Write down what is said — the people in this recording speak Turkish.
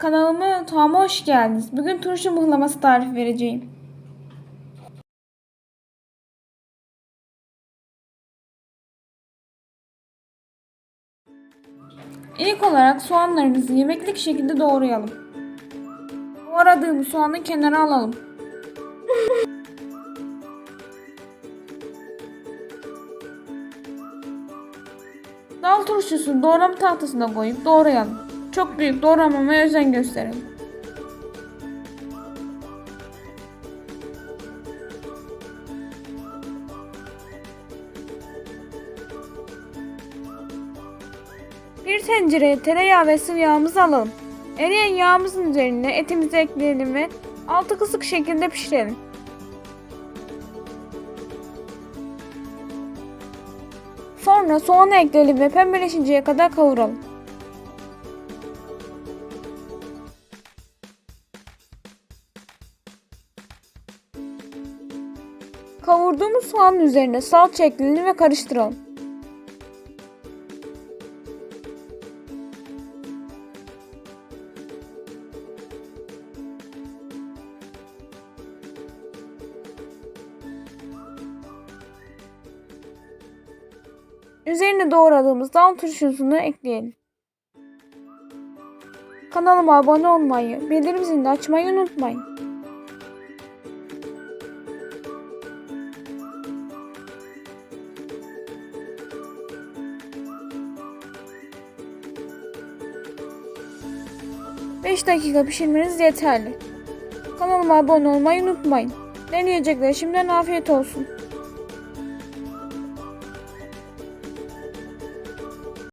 Kanalıma mutfağıma hoş geldiniz. Bugün turşu mıhlaması tarifi vereceğim. İlk olarak soğanlarımızı yemeklik şekilde doğrayalım. Doğradığımız soğanı kenara alalım. Dal turşusunu doğrama tahtasına koyup doğrayalım. Çok büyük doğramamaya özen gösterelim. Bir tencereye tereyağı ve sıvı yağımızı alalım. Eriyen yağımızın üzerine etimizi ekleyelim ve altı kısık şekilde pişirelim. Sonra soğanı ekleyelim ve pembeleşinceye kadar kavuralım. Kavurduğumuz soğanın üzerine salça ekleyelim ve karıştıralım. Üzerine doğradığımız dal turşusunu ekleyelim. Kanalıma abone olmayı, bildirim zilini açmayı unutmayın. Beş dakika pişirmeniz yeterli. Kanalıma abone olmayı unutmayın. Deneyecekler şimdiden afiyet olsun.